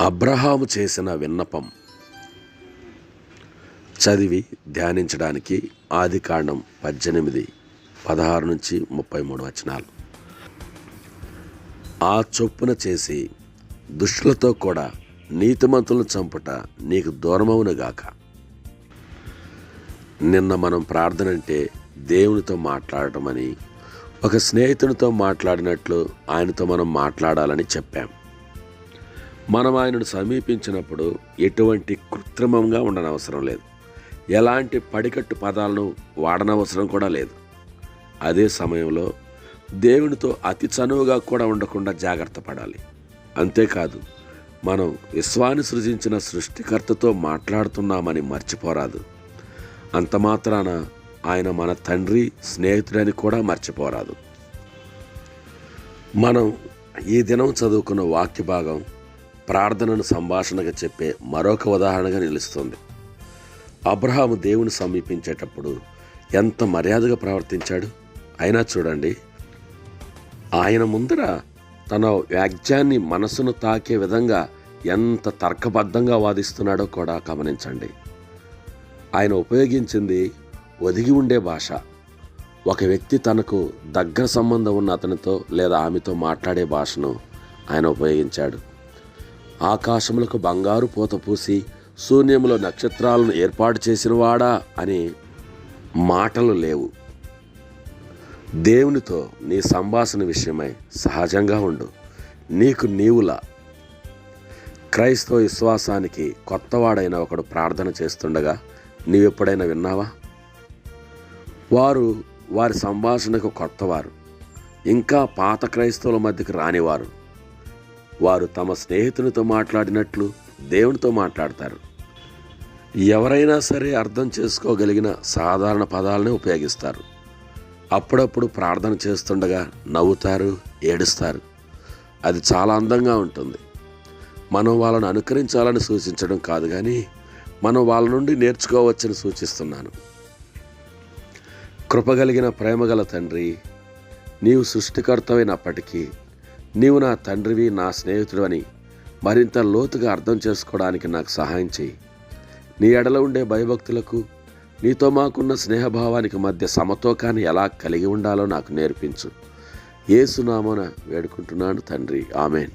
అబ్రహాము చేసిన విన్నపం. చదివి ధ్యానించడానికి ఆది కాండం పద్దెనిమిది పదహారు నుంచి ముప్పై మూడు వచనాలు. ఆ చొప్పున చేసి దుష్టులతో కూడా నీతిమంతులను చంపుట నీకు దూరమవునుగాక నిన్న మనం ప్రార్థన అంటే దేవునితో మాట్లాడటం అని ఒక స్నేహితునితో మాట్లాడినట్లు ఆయనతో మనం మాట్లాడాలని చెప్పాం. మనం ఆయనను సమీపించినప్పుడు ఎటువంటి కృత్రిమంగా ఉండనవసరం లేదు. ఎలాంటి పడికట్టు పదాలను వాడనవసరం కూడా లేదు. అదే సమయంలో దేవునితో అతి చనువుగా కూడా ఉండకుండా జాగ్రత్త పడాలి. అంతేకాదు మనం విశ్వాన్ని సృజించిన సృష్టికర్తతో మాట్లాడుతున్నామని మర్చిపోరాదు. అంత మాత్రాన ఆయన మన తండ్రి స్నేహితుడని కూడా మర్చిపోరాదు. మనం ఈ దినం చదువుకున్న వాక్య భాగం ప్రార్థనను సంభాషణగా చెప్పే మరొక ఉదాహరణగా నిలుస్తుంది. అబ్రహాము దేవుని సమీపించేటప్పుడు ఎంత మర్యాదగా ప్రవర్తించాడు? అయినా చూడండి. ఆయన ముందర తన వ్యాజ్యాన్ని మనసును తాకే విధంగా ఎంత తర్కబద్ధంగా వాదిస్తున్నాడో కూడా గమనించండి. ఆయన ఉపయోగించింది ఒదిగి ఉండే భాష. ఒక వ్యక్తి తనకు దగ్గర సంబంధం ఉన్న అతనితో లేదా ఆమెతో మాట్లాడే భాషను ఆయన ఉపయోగించాడు. ఆకాశములకు బంగారు పూత పూసి శూన్యములో నక్షత్రాలను ఏర్పాటు చేసినవాడా అని మాటలు లేవు. దేవునితో నీ సంభాషణ విషయమై సహజంగా ఉండు. నీకు నీవులా క్రైస్తవ విశ్వాసానికి కొత్తవాడైన ఒకడు ప్రార్థన చేస్తుండగా నీవెప్పుడైనా విన్నావా? వారు వారి సంభాషణకు కొత్తవారు. ఇంకా పాత క్రైస్తవుల మధ్యకు రానివారు. వారు తమ స్నేహితునితో మాట్లాడినట్లు దేవునితో మాట్లాడతారు. ఎవరైనా సరే అర్థం చేసుకోగలిగిన సాధారణ పదాలనే ఉపయోగిస్తారు. అప్పుడప్పుడు ప్రార్థన చేస్తుండగా నవ్వుతారు ఏడుస్తారు. అది చాలా అందంగా ఉంటుంది. మనం వాళ్ళను అనుకరించాలని సూచించడం కాదు కానీ మనం వాళ్ళ నుండి నేర్చుకోవచ్చని సూచిస్తున్నాను. కృపగలిగిన ప్రేమగల తండ్రి నీవు సృష్టికర్తమైనప్పటికీ నీవు నా తండ్రివి నా స్నేహితుడు అని మరింత లోతుగా అర్థం చేసుకోవడానికి నాకు సహాయం చేయి. నీ ఎడల ఉండే భయభక్తులకు నీతో మాకున్న స్నేహభావానికి మధ్య సమతోకాన్ని ఎలా కలిగి ఉండాలో నాకు నేర్పించు. ఏసునామన వేడుకుంటున్నాను తండ్రి. ఆమెన్.